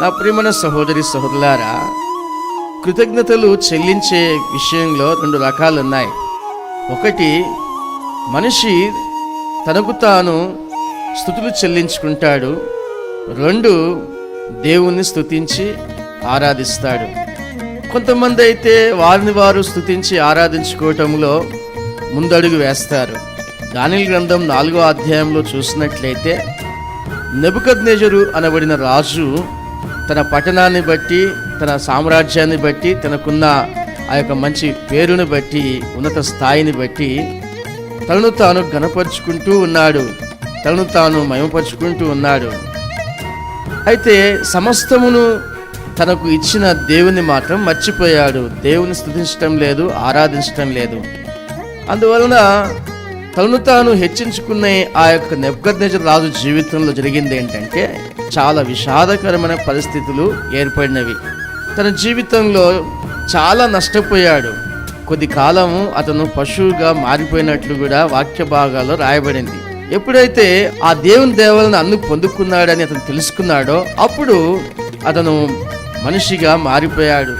నా ప్రియమైన సహోదరి సహోదరులారా కృతజ్ఞతలు చెల్లించే విషయంలో రెండు రకాలు ఉన్నాయి. ఒకటి మనిషి తనకు తాను స్థుతులు చెల్లించుకుంటాడు. రెండు దేవుణ్ణి స్థుతించి ఆరాధిస్తాడు. కొంతమంది అయితే వారిని వారు స్థుతించి ఆరాధించుకోవటంలో ముందడుగు వేస్తారు. దానిల గ్రంథం నాలుగో అధ్యాయంలో చూసినట్లయితే నెబుకద్నేజరు అనబడిన రాజు తన పట్టణాన్ని బట్టి తన సామ్రాజ్యాన్ని బట్టి తనకున్న ఆ యొక్క మంచి పేరుని బట్టి ఉన్నత స్థాయిని బట్టి తనను తాను గనపరుచుకుంటూ ఉన్నాడు. తనను తాను మయమపరుచుకుంటూ ఉన్నాడు. అయితే సమస్తమును తనకు ఇచ్చిన దేవుని మాత్రం మర్చిపోయాడు. దేవుని స్థుతించటం లేదు ఆరాధించటం లేదు. అందువలన తనను తాను హెచ్చించుకునే ఆ యొక్క నెబ్కద్నేజర్ రాజు జీవితంలో జరిగింది ఏంటంటే చాలా విషాదకరమైన పరిస్థితులు ఏర్పడినవి. తన జీవితంలో చాలా నష్టపోయాడు. కొద్ది కాలము అతను పశువుగా మారిపోయినట్లు కూడా వాక్య భాగాల్లో రాయబడింది. ఎప్పుడైతే ఆ దేవుని దేవలను అన్ను పొందుకున్నాడని అతను తెలుసుకున్నాడో అప్పుడు అతను మనిషిగా మారిపోయాడు.